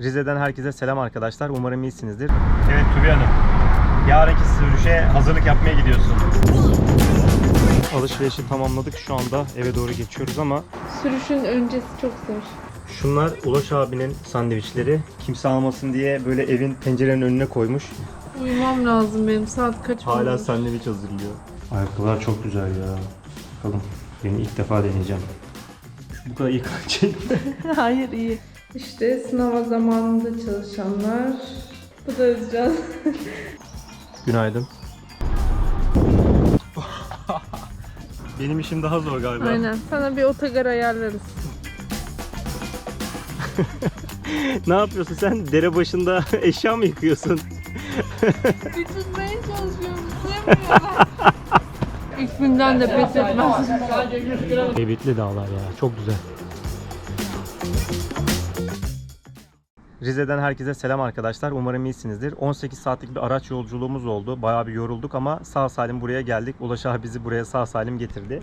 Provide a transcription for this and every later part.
Rize'den herkese selam arkadaşlar. Umarım iyisinizdir. Evet Tubi Hanım. Yarınki sürüşe hazırlık yapmaya gidiyorsun. Alışverişi tamamladık. Şu anda eve doğru geçiyoruz ama Sürüşün öncesi çok zor. şunlar Ulaş abinin sandviçleri. Kimse almasın diye böyle evin pencerenin önüne koymuş. Uyumam lazım benim. Saat kaç Hala olmuş? sandviç hazırlıyor. Ayakkabılar çok güzel ya. Bakalım. Beni ilk defa deneyeceğim. Bu kadar iyi kalacak. Hayır iyi. İşte sınava zamanında çalışanlar. Bu da Özcan. Günaydın. Benim işim daha zor galiba. Aynen. Sana bir otogar ayarlarız. Ne yapıyorsun sen? Dere başında eşya mı yıkıyorsun? Bitirmeye çalışıyorum. Bitiremiyorum. İlk günden de pes etmez. Heybetli dağlar ya. Çok güzel. Rize'den herkese selam arkadaşlar. Umarım iyisinizdir. 18 saatlik bir araç yolculuğumuz oldu. Bayağı bir yorulduk ama sağ salim buraya geldik. Ulaş abi bizi buraya sağ salim getirdi.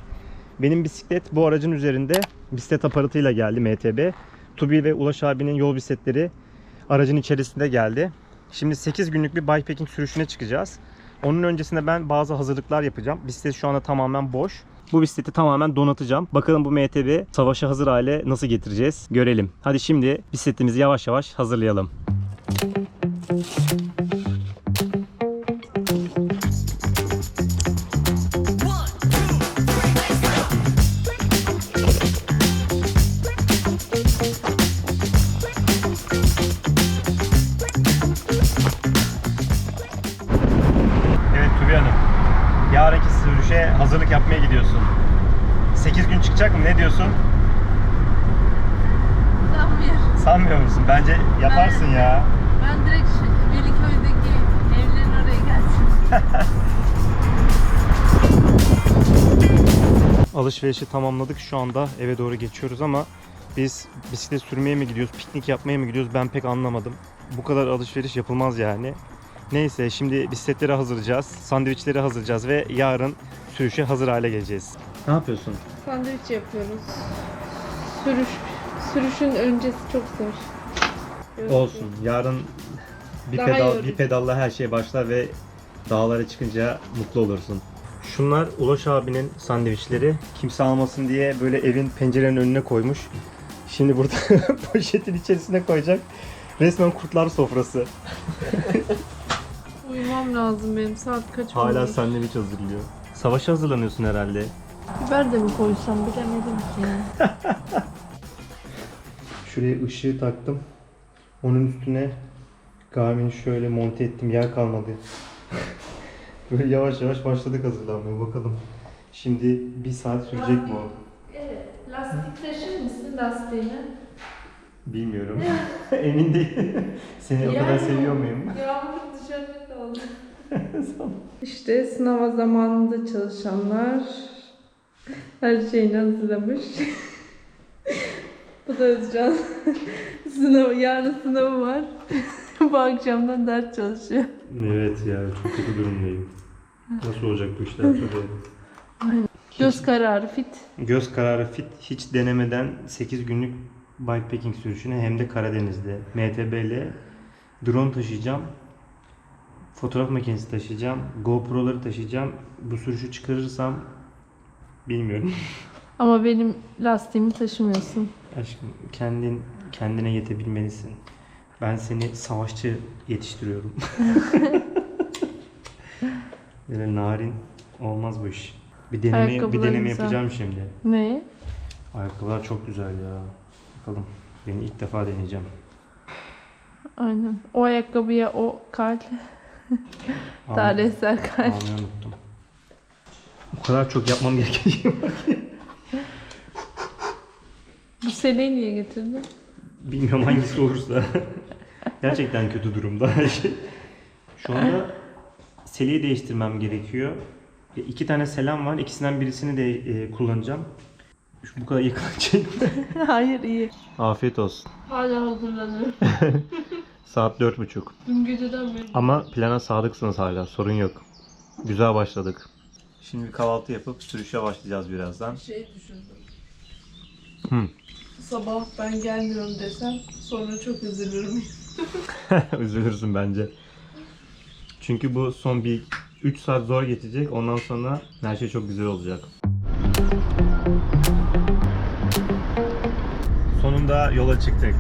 Benim bisiklet bu aracın üzerinde bisiklet aparatıyla geldi MTB. Tubi ve Ulaş abinin yol bisikletleri aracın içerisinde geldi. Şimdi 8 günlük bir bikepacking sürüşüne çıkacağız. Onun öncesinde ben bazı hazırlıklar yapacağım. Bisiklet şu anda tamamen boş. Bu bisikleti tamamen donatacağım. Bakalım bu MTB savaşa hazır hale nasıl getireceğiz görelim. Hadi şimdi bisikletimizi yavaş yavaş hazırlayalım. Evet Yarınki sürüşe hazırlık yapmaya gidiyorsun. 8 gün çıkacak mı? Ne diyorsun? Sanmıyorum. Sanmıyor musun? Bence yaparsın ya. Ben direkt şey, Veliköy'deki evlerin oraya gelsin. Alışverişi tamamladık. Şu anda eve doğru geçiyoruz ama biz bisiklet sürmeye mi gidiyoruz, piknik yapmaya mı gidiyoruz ben pek anlamadım. Bu kadar alışveriş yapılmaz yani. Neyse şimdi bisikletleri hazırlayacağız, sandviçleri hazırlayacağız ve yarın sürüşe hazır hale geleceğiz. Ne yapıyorsun? Sandviç yapıyoruz. Sürüş, sürüşün öncesi çok zor. Olsun. Yarın bir Daha pedal yorucu. bir pedalla her şey başlar ve dağlara çıkınca mutlu olursun. Şunlar Ulaş abinin sandviçleri. Kimse almasın diye böyle evin pencerenin önüne koymuş. Şimdi burada poşetin içerisine koyacak. Resmen kurtlar sofrası. Uyumam lazım benim. Saat kaç Hala olmuş? sandviç hazırlıyor. Savaşa hazırlanıyorsun herhalde. Biber de mi koysam bilemedim ki. Şuraya ışığı taktım. Onun üstüne Garmin'i şöyle monte ettim. Yer kalmadı. Böyle yavaş yavaş başladık hazırlanmaya. Bakalım. Şimdi bir saat sürecek mi o? Evet. Lastik taşır mısın lastiğini? Bilmiyorum. Emin değilim. Seni o kadar seviyor muyum? Yağmur kaldı. işte sınava zamanında çalışanlar her şeyini hazırlamış. Bu da Özcan. Sınav, yarın sınavı var. Bu akşamdan ders çalışıyor. Evet ya çok kötü durumdayım. Nasıl olacak bu işler tabii. Göz kararı fit. Göz kararı fit hiç denemeden 8 günlük bikepacking sürüşüne hem de Karadeniz'de MTB ile drone taşıyacağım. Fotoğraf makinesi taşıyacağım. GoPro'ları taşıyacağım. Bu sürüşü çıkarırsam bilmiyorum. Ama benim lastiğimi taşımıyorsun. Aşkım kendin kendine yetebilmelisin. Ben seni savaşçı yetiştiriyorum. Böyle narin olmaz bu iş. Bir deneme bir deneme güzel. yapacağım şimdi. Ne? Ayakkabılar çok güzel ya. Bakalım. Beni ilk defa deneyeceğim. Aynen. O ayakkabıya o kalp. Tarihsel kalp. Almayı unuttum. O kadar çok yapmam gereken şey var ki. Bu seleyi niye getirdin? Bilmiyorum hangisi olursa. Gerçekten kötü durumda her şey. Şu anda seleyi değiştirmem gerekiyor. İki tane selam var. İkisinden birisini de e, kullanacağım. Şu bu kadar iyi kalacak. Hayır iyi. Afiyet olsun. Hala hazırlanıyorum. Saat dört buçuk. Dün geceden beri. Ama plana sadıksınız hala. Sorun yok. Güzel başladık. Şimdi bir kahvaltı yapıp sürüşe başlayacağız birazdan. Şey düşündüm. Hı. sabah ben gelmiyorum desem sonra çok üzülürüm. Üzülürsün bence. Çünkü bu son bir 3 saat zor geçecek. Ondan sonra her şey çok güzel olacak. Sonunda yola çıktık.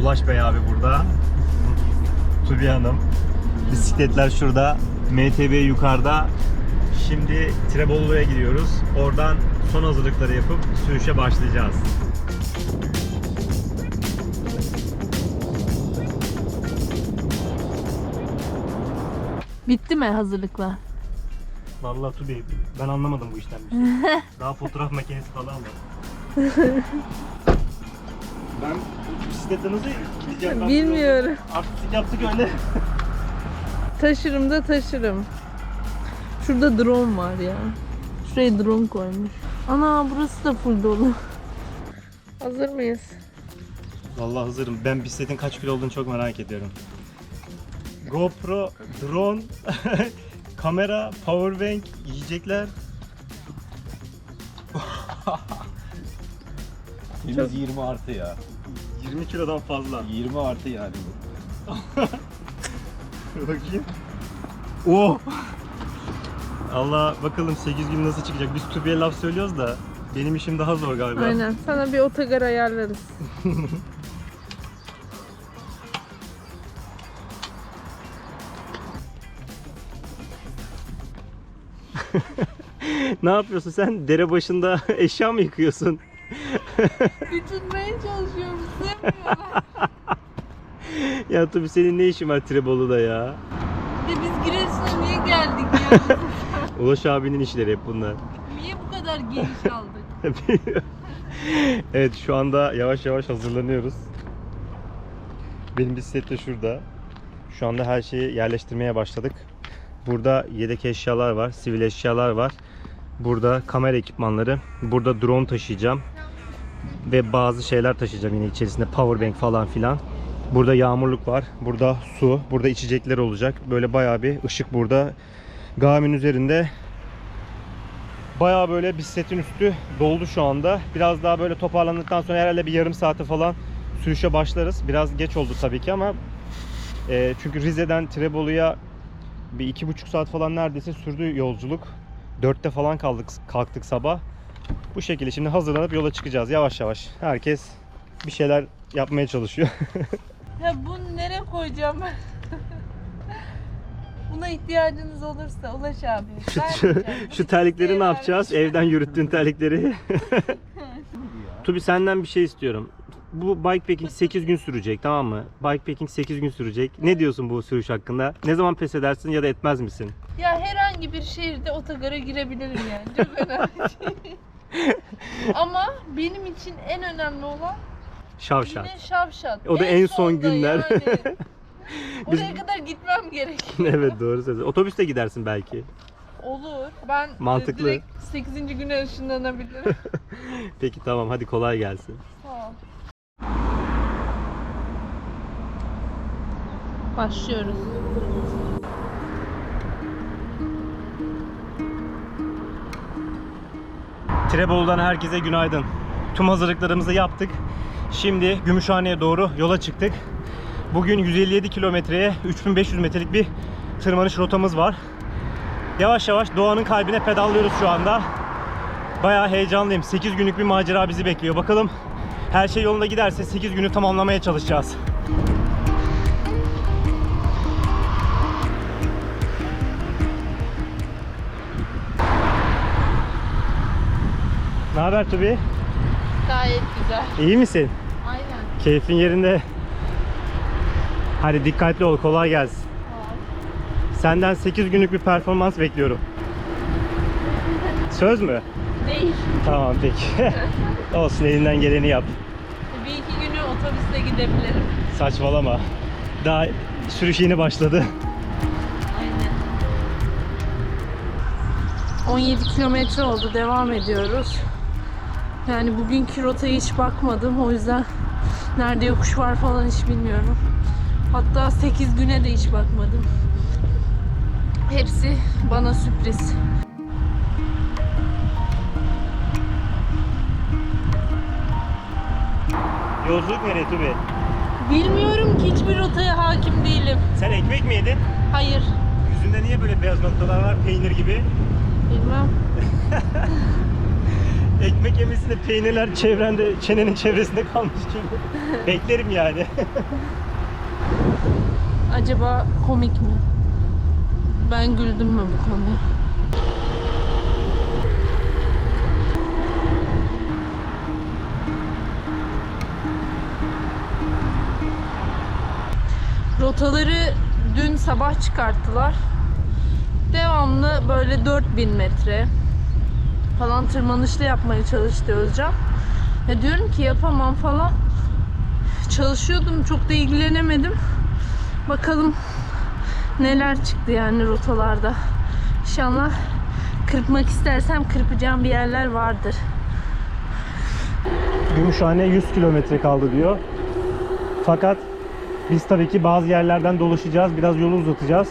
Ulaş Bey abi burada. Tubi Hanım. Bisikletler şurada. MTB yukarıda. Şimdi Trebolu'ya gidiyoruz. Oradan son hazırlıkları yapıp sürüşe başlayacağız. Bitti mi hazırlıklar? Vallahi Tubi ben anlamadım bu işten bir şey. Daha fotoğraf makinesi falan var. ben gideceğim? Ben Bilmiyorum. Artistik yaptık öyle. Taşırım da taşırım. Şurada drone var ya. Şuraya drone koymuş. Ana burası da full dolu. Hazır mıyız? Vallahi hazırım. Ben bisikletin kaç kilo olduğunu çok merak ediyorum. GoPro, drone, kamera, powerbank, yiyecekler. Henüz 20 artı ya. 20 kilodan fazla. 20 artı yani bu. Bakayım. Oh! Allah bakalım 8 gün nasıl çıkacak. Biz Tubi'ye laf söylüyoruz da benim işim daha zor galiba. Aynen. Sana bir otogar ayarlarız. ne yapıyorsun sen? Dere başında eşya mı yıkıyorsun? Bütünmeye çalışıyorum. Ya Tubi senin ne işin var Trebolu'da ya? De biz Giresun'a niye geldik ya? Ulaş abinin işleri hep bunlar. niye bu kadar geniş aldık? evet şu anda yavaş yavaş hazırlanıyoruz. Benim bisiklet de şurada. Şu anda her şeyi yerleştirmeye başladık. Burada yedek eşyalar var, sivil eşyalar var. Burada kamera ekipmanları. Burada drone taşıyacağım. Ve bazı şeyler taşıyacağım yine içerisinde powerbank falan filan. Burada yağmurluk var. Burada su. Burada içecekler olacak. Böyle bayağı bir ışık burada. Garmin üzerinde Bayağı böyle bisikletin üstü doldu şu anda. Biraz daha böyle toparlandıktan sonra herhalde bir yarım saate falan sürüşe başlarız. Biraz geç oldu tabii ki ama e, çünkü Rize'den Trebolu'ya bir iki buçuk saat falan neredeyse sürdü yolculuk. Dörtte falan kaldık, kalktık sabah. Bu şekilde şimdi hazırlanıp yola çıkacağız yavaş yavaş. Herkes bir şeyler yapmaya çalışıyor. ya bunu nereye koyacağım ben? Buna ihtiyacınız olursa Ulaş abi. şu, vermeyeceğim. şu terlikleri ne yapacağız? Evden yürüttüğün terlikleri. Tubi senden bir şey istiyorum. Bu bikepacking 8 gün sürecek tamam mı? Bikepacking 8 gün sürecek. Ne diyorsun bu sürüş hakkında? Ne zaman pes edersin ya da etmez misin? Ya herhangi bir şehirde otogara girebilirim yani. Çok önemli. Ama benim için en önemli olan Şavşat. yine Şavşat. O da en son sonda günler. Yani. Biz- Oraya kadar gitmem gerekiyor. evet doğru söylüyorsun. Otobüste gidersin belki. Olur. Ben Mantıklı. direkt 8. güne ışınlanabilirim. Peki tamam hadi kolay gelsin. Sağ ol. Başlıyoruz. Trebolu'dan herkese günaydın. Tüm hazırlıklarımızı yaptık. Şimdi Gümüşhane'ye doğru yola çıktık. Bugün 157 kilometreye 3500 metrelik bir tırmanış rotamız var. Yavaş yavaş doğanın kalbine pedallıyoruz şu anda. Bayağı heyecanlıyım. 8 günlük bir macera bizi bekliyor. Bakalım her şey yolunda giderse 8 günü tamamlamaya çalışacağız. Ne haber Tubi? Gayet güzel. İyi misin? Aynen. Keyfin yerinde. Hadi dikkatli ol, kolay gelsin. Senden 8 günlük bir performans bekliyorum. Söz mü? Değil. Tamam peki. Olsun elinden geleni yap. Bir iki günü otobüste gidebilirim. Saçmalama. Daha sürüş yeni başladı. Aynen. 17 kilometre oldu. Devam ediyoruz. Yani bugünkü rotaya hiç bakmadım. O yüzden nerede yokuş var falan hiç bilmiyorum. Hatta 8 güne de hiç bakmadım. Hepsi bana sürpriz. Yolculuk nereye Tubi? Bilmiyorum ki hiçbir rotaya hakim değilim. Sen ekmek mi yedin? Hayır. Yüzünde niye böyle beyaz noktalar var peynir gibi? Bilmem. Ekmek yemesinde peynirler çevrende, çenenin çevresinde kalmış çünkü. Beklerim yani. Acaba komik mi? Ben güldüm mü bu konuya? Rotaları dün sabah çıkarttılar. Devamlı böyle 4000 metre falan tırmanışlı yapmaya çalıştı Özcan. Ya diyorum ki yapamam falan. Çalışıyordum çok da ilgilenemedim. Bakalım neler çıktı yani rotalarda. İnşallah kırpmak istersem kırpacağım bir yerler vardır. Gümüşhane 100 kilometre kaldı diyor. Fakat biz tabii ki bazı yerlerden dolaşacağız, biraz yolu uzatacağız.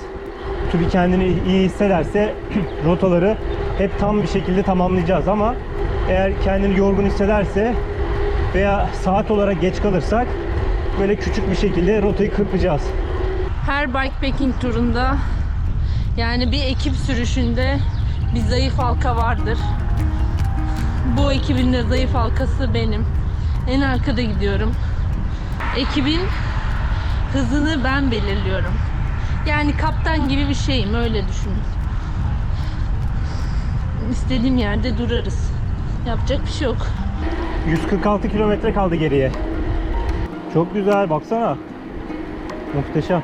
Tubi kendini iyi hissederse rotaları hep tam bir şekilde tamamlayacağız ama eğer kendini yorgun hissederse veya saat olarak geç kalırsak böyle küçük bir şekilde rotayı kırpacağız. Her bikepacking turunda yani bir ekip sürüşünde bir zayıf halka vardır. Bu ekibin de zayıf halkası benim. En arkada gidiyorum. Ekibin hızını ben belirliyorum. Yani kaptan gibi bir şeyim öyle düşünün. İstediğim yerde durarız. Yapacak bir şey yok. 146 kilometre kaldı geriye. Çok güzel baksana. Muhteşem.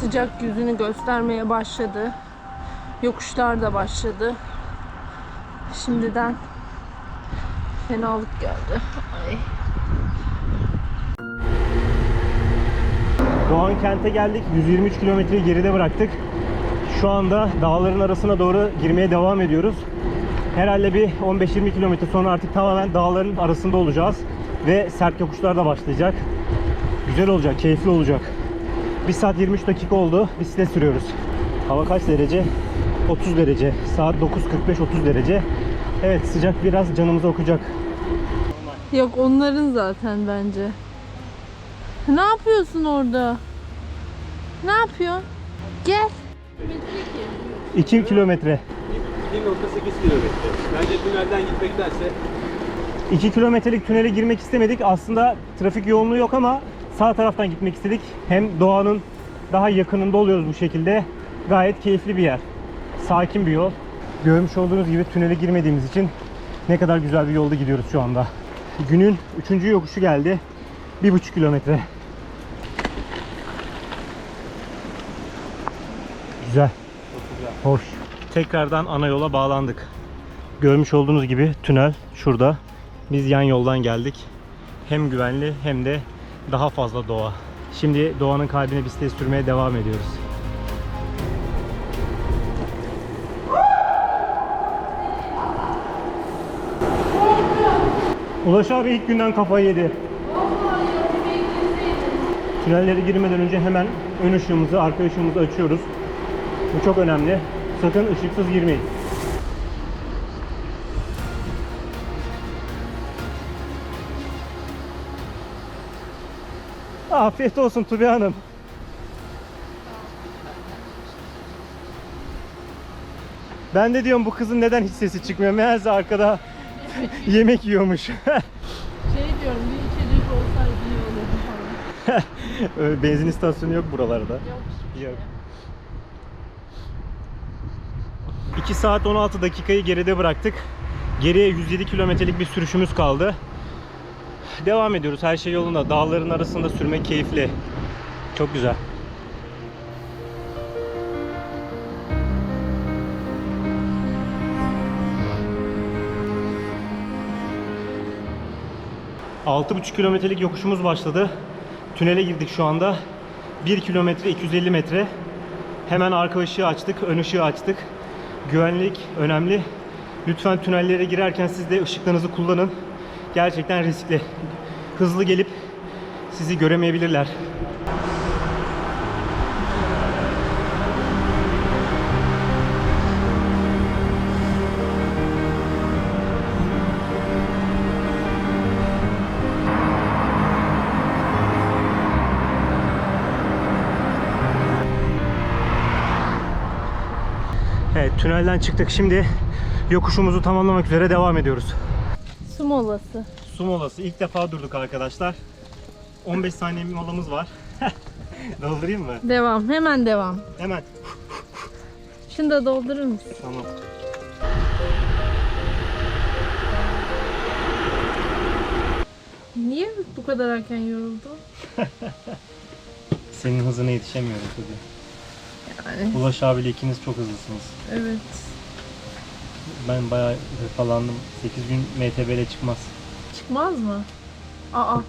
Sıcak yüzünü göstermeye başladı. Yokuşlar da başladı. Şimdiden fenalık geldi. Ay. Doğan kente geldik. 123 kilometreyi geride bıraktık. Şu anda dağların arasına doğru girmeye devam ediyoruz. Herhalde bir 15-20 kilometre sonra artık tamamen dağların arasında olacağız. Ve sert yokuşlar da başlayacak. Güzel olacak, keyifli olacak. 1 saat 23 dakika oldu. Bisiklet sürüyoruz. Hava kaç derece? 30 derece. Saat 9.45-30 derece. Evet sıcak biraz canımıza okuyacak. Yok onların zaten bence. Ne yapıyorsun orada? Ne yapıyorsun? Gel. 2 kilometre. 1.8 kilometre. Bence tünelden gitmektense 2 kilometrelik tünele girmek istemedik. Aslında trafik yoğunluğu yok ama sağ taraftan gitmek istedik. Hem doğanın daha yakınında oluyoruz bu şekilde. Gayet keyifli bir yer. Sakin bir yol. Görmüş olduğunuz gibi tünele girmediğimiz için ne kadar güzel bir yolda gidiyoruz şu anda. Günün 3. yokuşu geldi. 1,5 kilometre. Güzel. Hoş. Tekrardan ana yola bağlandık. Görmüş olduğunuz gibi tünel şurada. Biz yan yoldan geldik. Hem güvenli hem de daha fazla doğa. Şimdi doğanın kalbine bisiklet sürmeye devam ediyoruz. Ulaş abi ilk günden kafayı yedi. Tünellere girmeden önce hemen ön ışığımızı, arka ışığımızı açıyoruz. Bu çok önemli. Sakın ışıksız girmeyin. Afiyet olsun Tubi Hanım. Ben de diyorum bu kızın neden hiç sesi çıkmıyor. Meğerse arkada yemek yiyormuş. Şey diyorum bir içecek olsaydı iyi olurdu falan. Benzin istasyonu yok buralarda. Yok. Yok. 2 saat 16 dakikayı geride bıraktık. Geriye 107 kilometrelik bir sürüşümüz kaldı. Devam ediyoruz. Her şey yolunda. Dağların arasında sürmek keyifli. Çok güzel. Altı buçuk kilometrelik yokuşumuz başladı. Tünele girdik şu anda. 1 kilometre 250 metre. Hemen arka ışığı açtık, ön ışığı açtık. Güvenlik önemli. Lütfen tünellere girerken siz de ışıklarınızı kullanın. Gerçekten riskli. Hızlı gelip sizi göremeyebilirler. Tünelden çıktık. Şimdi yokuşumuzu tamamlamak üzere devam ediyoruz. Su molası. Su molası. İlk defa durduk arkadaşlar. 15 saniye bir molamız var. Doldurayım mı? Devam. Hemen devam. Hemen. Şunu da doldurur musun? Tamam. Niye bu kadar erken yoruldu? Senin hızına yetişemiyorum tabii. Yani Ulaş abiyle ikiniz çok hızlısınız. evet. Ben bayağı hırpalandım. 8 gün MTB'le çıkmaz. Çıkmaz mı? Aa.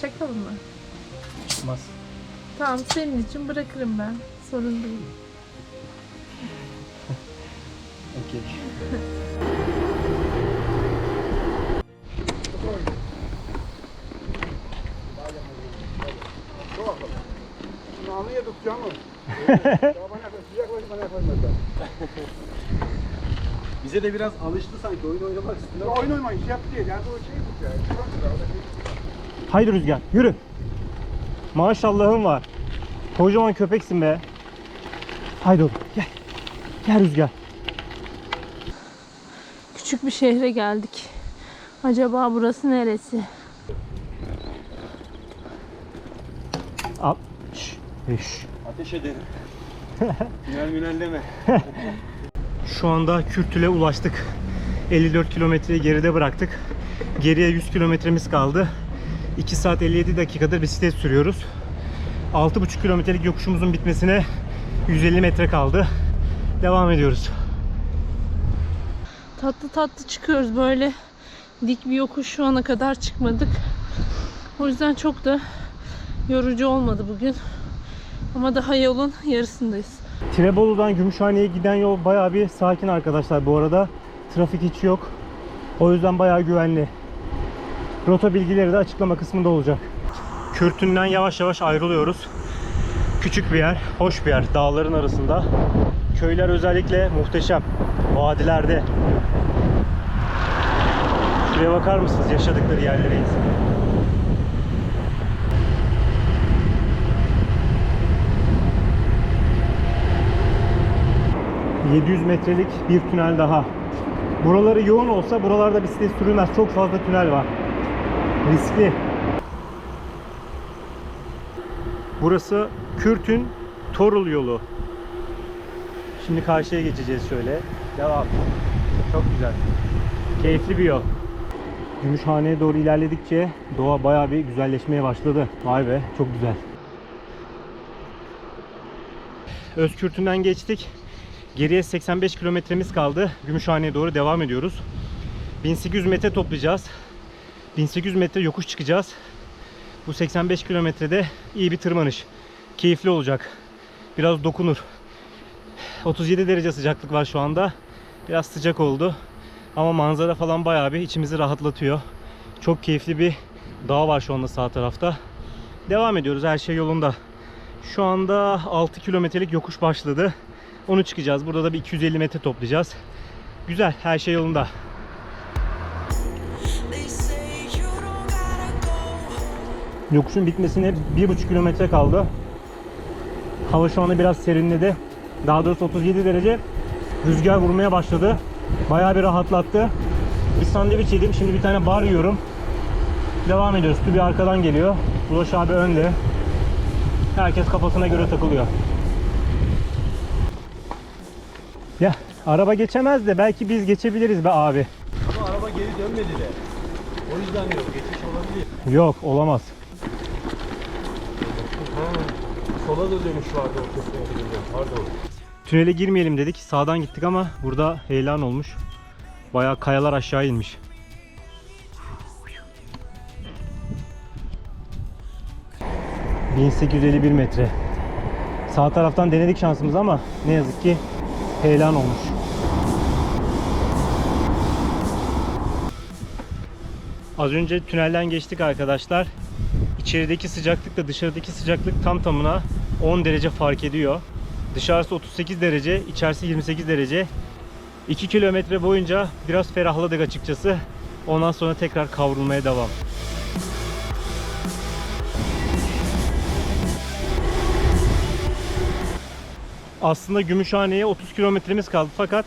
Şaka mı? Çıkmaz. Tamam senin için bırakırım ben. Sorun değil. Okey. Tutacağım mı? Bize de biraz alıştı sanki oyun oynamak. Ya oyun oynamayın iş yaptı diye. Yani bu şey tutacak. Haydi Rüzgar yürü. Maşallahın var. Kocaman köpeksin be. Haydi oğlum gel. Gel Rüzgar. Küçük bir şehre geldik. Acaba burası neresi? Şş. Ateş ederim. Münel münel deme. Şu anda Kürtül'e ulaştık. 54 kilometreyi geride bıraktık. Geriye 100 kilometremiz kaldı. 2 saat 57 dakikadır bisiklet sürüyoruz. 6,5 kilometrelik yokuşumuzun bitmesine 150 metre kaldı. Devam ediyoruz. Tatlı tatlı çıkıyoruz böyle. Dik bir yokuş şu ana kadar çıkmadık. O yüzden çok da yorucu olmadı bugün. Ama daha yolun yarısındayız. Tirebolu'dan Gümüşhane'ye giden yol bayağı bir sakin arkadaşlar bu arada. Trafik hiç yok. O yüzden bayağı güvenli. Rota bilgileri de açıklama kısmında olacak. Kürtünden yavaş yavaş ayrılıyoruz. Küçük bir yer, hoş bir yer. Dağların arasında. Köyler özellikle muhteşem. Vadilerde. Şuraya bakar mısınız yaşadıkları yerlere ...700 metrelik bir tünel daha. Buraları yoğun olsa buralarda bisiklet sürülmez. Çok fazla tünel var. Riskli. Burası Kürt'ün Torul yolu. Şimdi karşıya geçeceğiz şöyle. Devam. Çok güzel. Keyifli bir yol. Gümüşhane'ye doğru ilerledikçe doğa bayağı bir güzelleşmeye başladı. Vay be çok güzel. Özkürt'ünden geçtik. Geriye 85 kilometremiz kaldı. Gümüşhane'ye doğru devam ediyoruz. 1800 metre toplayacağız. 1800 metre yokuş çıkacağız. Bu 85 kilometrede iyi bir tırmanış. Keyifli olacak. Biraz dokunur. 37 derece sıcaklık var şu anda. Biraz sıcak oldu. Ama manzara falan bayağı bir içimizi rahatlatıyor. Çok keyifli bir dağ var şu anda sağ tarafta. Devam ediyoruz. Her şey yolunda. Şu anda 6 kilometrelik yokuş başladı. Onu çıkacağız. Burada da bir 250 metre toplayacağız. Güzel. Her şey yolunda. Yokuşun bitmesine 1,5 kilometre kaldı. Hava şu anda biraz serinledi. Daha doğrusu 37 derece. Rüzgar vurmaya başladı. Bayağı bir rahatlattı. Bir sandviç yedim. Şimdi bir tane bar yiyorum. Devam ediyoruz. Bir arkadan geliyor. Ulaş abi önde. Herkes kafasına göre takılıyor. Ya araba geçemez de belki biz geçebiliriz be abi. Ama araba geri dönmedi de. O yüzden yok. Geçiş olabilir. Yok olamaz. Sola da dönüş vardı o gidince. Pardon. Tünele girmeyelim dedik. Sağdan gittik ama burada heyelan olmuş. Bayağı kayalar aşağı inmiş. ...1851 metre. Sağ taraftan denedik şansımız ama... ...ne yazık ki... ...heyelan olmuş. Az önce tünelden geçtik arkadaşlar. İçerideki sıcaklıkla dışarıdaki sıcaklık tam tamına 10 derece fark ediyor. Dışarısı 38 derece, içerisi 28 derece. 2 kilometre boyunca biraz ferahladık açıkçası. Ondan sonra tekrar kavrulmaya devam. Aslında Gümüşhane'ye 30 kilometremiz kaldı fakat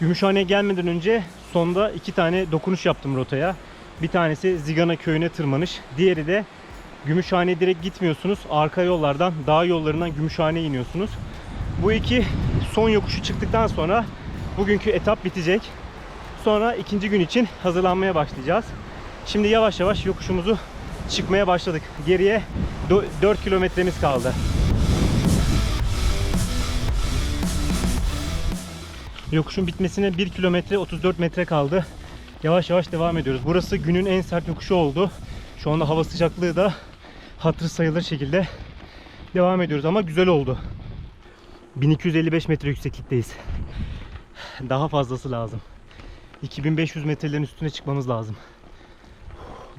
Gümüşhane'ye gelmeden önce sonda iki tane dokunuş yaptım rotaya. Bir tanesi Zigana köyüne tırmanış. Diğeri de Gümüşhane'ye direkt gitmiyorsunuz. Arka yollardan, dağ yollarından Gümüşhane'ye iniyorsunuz. Bu iki son yokuşu çıktıktan sonra bugünkü etap bitecek. Sonra ikinci gün için hazırlanmaya başlayacağız. Şimdi yavaş yavaş yokuşumuzu çıkmaya başladık. Geriye 4 kilometremiz kaldı. Yokuşun bitmesine 1 kilometre 34 metre kaldı. Yavaş yavaş devam ediyoruz. Burası günün en sert yokuşu oldu. Şu anda hava sıcaklığı da hatır sayılır şekilde devam ediyoruz ama güzel oldu. 1255 metre yükseklikteyiz. Daha fazlası lazım. 2500 metrelerin üstüne çıkmamız lazım.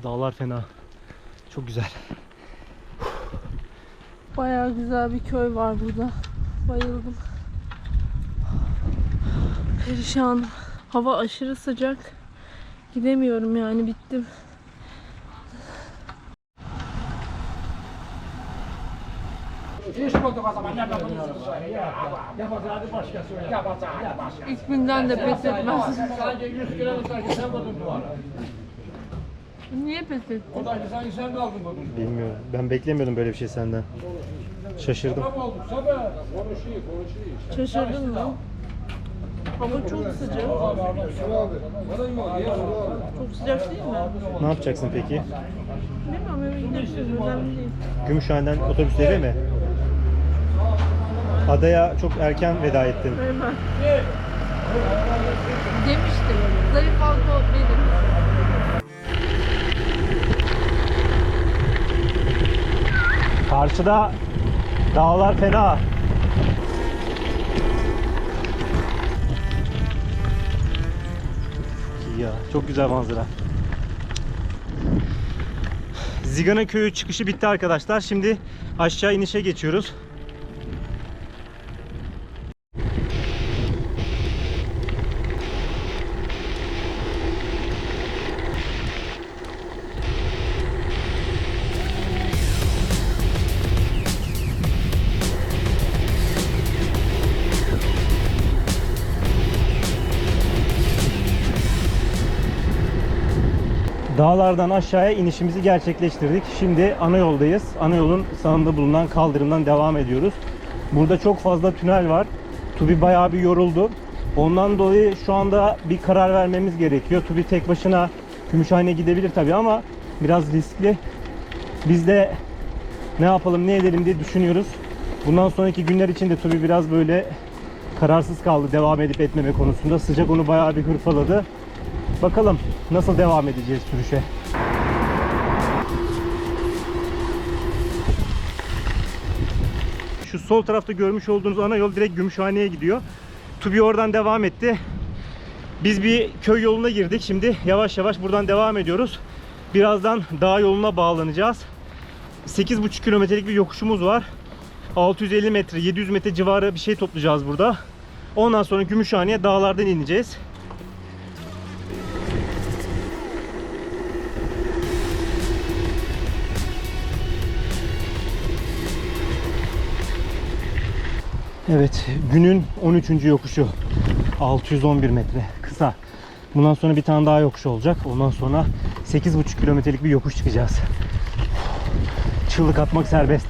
Dağlar fena. Çok güzel. Bayağı güzel bir köy var burada. Bayıldım. Perişanım. Hava aşırı sıcak. Gidemiyorum yani bittim. İlk günden de pes etmez. Sadece 100 kilo sanki sen vurdun duvara. Niye pes ettin? O da sanki sen kaldın vurdun. Bilmiyorum. Ben beklemiyordum böyle bir şey senden. Şaşırdım. Sabah olduk sabah. Konuşuyor konuşuyor. Şaşırdın mı? Hava çok sıcak. Çok sıcak değil mi? Ne yapacaksın peki? Bilmiyorum eve gidebiliriz. Önemli değil. Gümüşhane'den otobüsleri mi? Adaya çok erken veda ettin. Hemen. Demiştim. Zayıf halka benim. Karşıda dağlar fena. Çok güzel manzara. Zigana köyü çıkışı bitti arkadaşlar. Şimdi aşağı inişe geçiyoruz. Dağlardan aşağıya inişimizi gerçekleştirdik. Şimdi ana yoldayız. Ana yolun sağında bulunan kaldırımdan devam ediyoruz. Burada çok fazla tünel var. Tubi bayağı bir yoruldu. Ondan dolayı şu anda bir karar vermemiz gerekiyor. Tubi tek başına Gümüşhane'ye gidebilir tabii ama biraz riskli. Biz de ne yapalım ne edelim diye düşünüyoruz. Bundan sonraki günler için de Tubi biraz böyle kararsız kaldı devam edip etmeme konusunda. Sıcak onu bayağı bir hırpaladı. Bakalım nasıl devam edeceğiz sürüşe. Şu sol tarafta görmüş olduğunuz ana yol direkt Gümüşhane'ye gidiyor. Tubi oradan devam etti. Biz bir köy yoluna girdik. Şimdi yavaş yavaş buradan devam ediyoruz. Birazdan dağ yoluna bağlanacağız. 8,5 kilometrelik bir yokuşumuz var. 650 metre, 700 metre civarı bir şey toplayacağız burada. Ondan sonra Gümüşhane'ye dağlardan ineceğiz. Evet, günün 13. yokuşu. 611 metre. Kısa. Bundan sonra bir tane daha yokuş olacak. Ondan sonra 8,5 kilometrelik bir yokuş çıkacağız. Çığlık atmak serbest.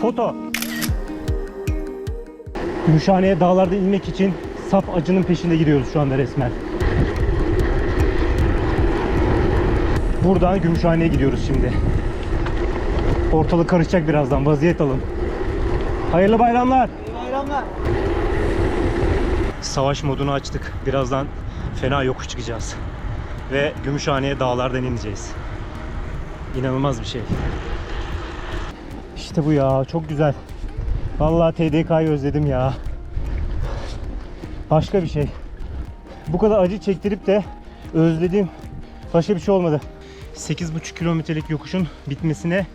Foto. Gümüşhane'ye dağlarda inmek için saf acının peşinde gidiyoruz şu anda resmen. Buradan Gümüşhane'ye gidiyoruz şimdi. Ortalık karışacak birazdan. Vaziyet alın. Hayırlı bayramlar. Bayramlar. Savaş modunu açtık. Birazdan fena yokuş çıkacağız. Ve Gümüşhane'ye dağlardan ineceğiz. İnanılmaz bir şey. İşte bu ya. Çok güzel. Vallahi TDK'yı özledim ya. Başka bir şey. Bu kadar acı çektirip de özlediğim başka bir şey olmadı. 8,5 kilometrelik yokuşun bitmesine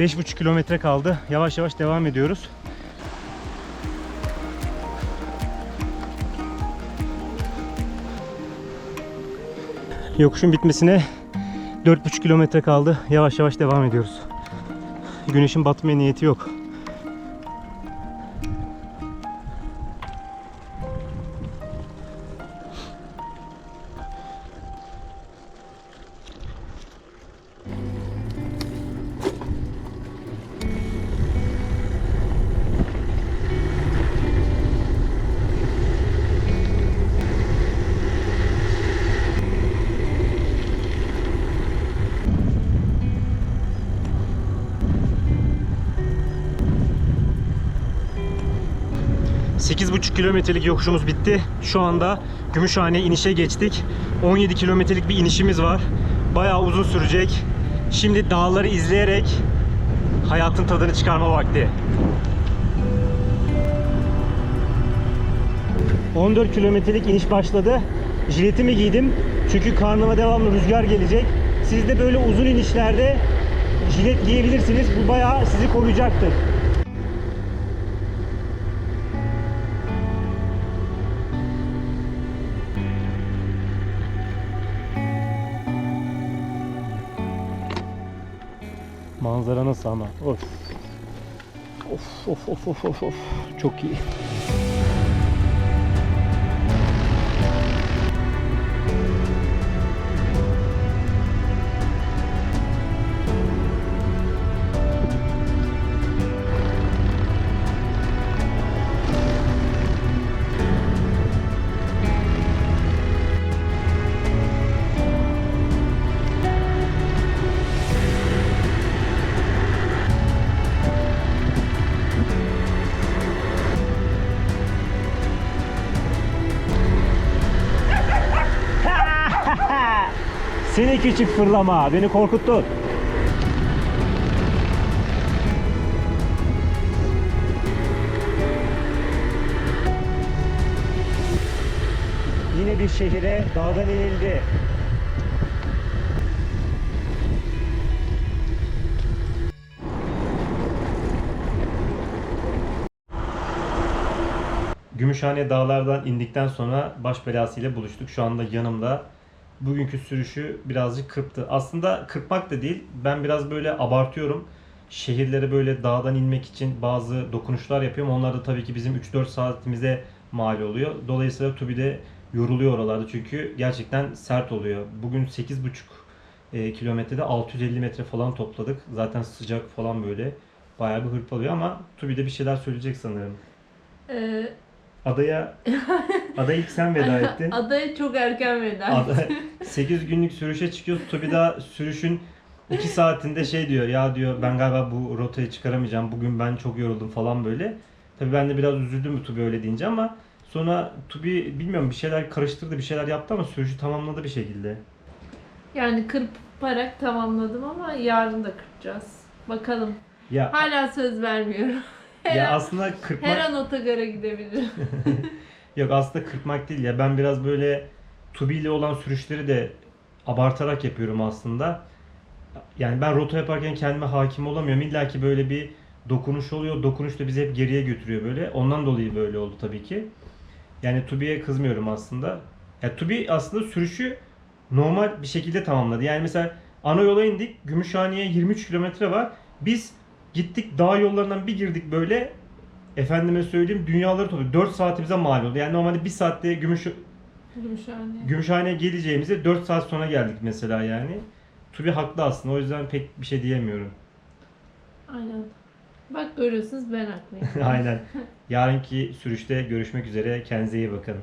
5,5 kilometre kaldı. Yavaş yavaş devam ediyoruz. Yokuşun bitmesine 4,5 kilometre kaldı. Yavaş yavaş devam ediyoruz. Güneşin batmaya niyeti yok. ...8,5 kilometrelik yokuşumuz bitti. Şu anda Gümüşhane inişe geçtik. 17 kilometrelik bir inişimiz var. Bayağı uzun sürecek. Şimdi dağları izleyerek hayatın tadını çıkarma vakti. 14 kilometrelik iniş başladı. Jiletimi giydim. Çünkü karnıma devamlı rüzgar gelecek. Siz de böyle uzun inişlerde jilet giyebilirsiniz. Bu bayağı sizi koruyacaktır. Manzara nasıl ama? Of. Of of of of of. Çok iyi. Seni küçük fırlama, beni korkuttun. Yine bir şehire dağdan inildi. Gümüşhane dağlardan indikten sonra baş belasıyla buluştuk. Şu anda yanımda bugünkü sürüşü birazcık kırptı. Aslında kırpmak da değil. Ben biraz böyle abartıyorum. Şehirlere böyle dağdan inmek için bazı dokunuşlar yapıyorum. Onlar da tabii ki bizim 3-4 saatimize mal oluyor. Dolayısıyla Tubi de yoruluyor oralarda. Çünkü gerçekten sert oluyor. Bugün 8,5 e, kilometrede 650 metre falan topladık. Zaten sıcak falan böyle. Bayağı bir hırpalıyor ama Tubi de bir şeyler söyleyecek sanırım. Ee, Adaya Adaya ilk sen veda ettin. adaya çok erken veda. Ada 8 günlük sürüşe çıkıyoruz. Tabii daha sürüşün 2 saatinde şey diyor ya diyor ben galiba bu rotayı çıkaramayacağım. Bugün ben çok yoruldum falan böyle. Tabii ben de biraz üzüldüm bu Tubi öyle deyince ama sonra Tubi bilmiyorum bir şeyler karıştırdı bir şeyler yaptı ama sürüşü tamamladı bir şekilde. Yani kırparak tamamladım ama yarın da kırpacağız. Bakalım. Ya Hala söz vermiyorum. Her, ya an, aslında kırpmak her an otogara gidebilirim. Yok aslında kırpmak değil ya. Ben biraz böyle Tubi ile olan sürüşleri de abartarak yapıyorum aslında. Yani ben rota yaparken kendime hakim olamıyorum. İlla ki böyle bir dokunuş oluyor. Dokunuş da bizi hep geriye götürüyor böyle. Ondan dolayı böyle oldu tabii ki. Yani Tubi'ye kızmıyorum aslında. Ya Tubi aslında sürüşü normal bir şekilde tamamladı. Yani mesela ana yola indik. Gümüşhane'ye 23 kilometre var. Biz gittik dağ yollarından bir girdik böyle. Efendime söyleyeyim dünyaları topladık. 4 saatimize mal oldu. Yani normalde 1 saatte Gümüş Gümüşhane. Gümüşhane'ye geleceğimize 4 saat sonra geldik mesela yani. Tubi haklı aslında. O yüzden pek bir şey diyemiyorum. Aynen. Bak görüyorsunuz ben haklıyım. Aynen. Yarınki sürüşte görüşmek üzere. Kendinize iyi bakın.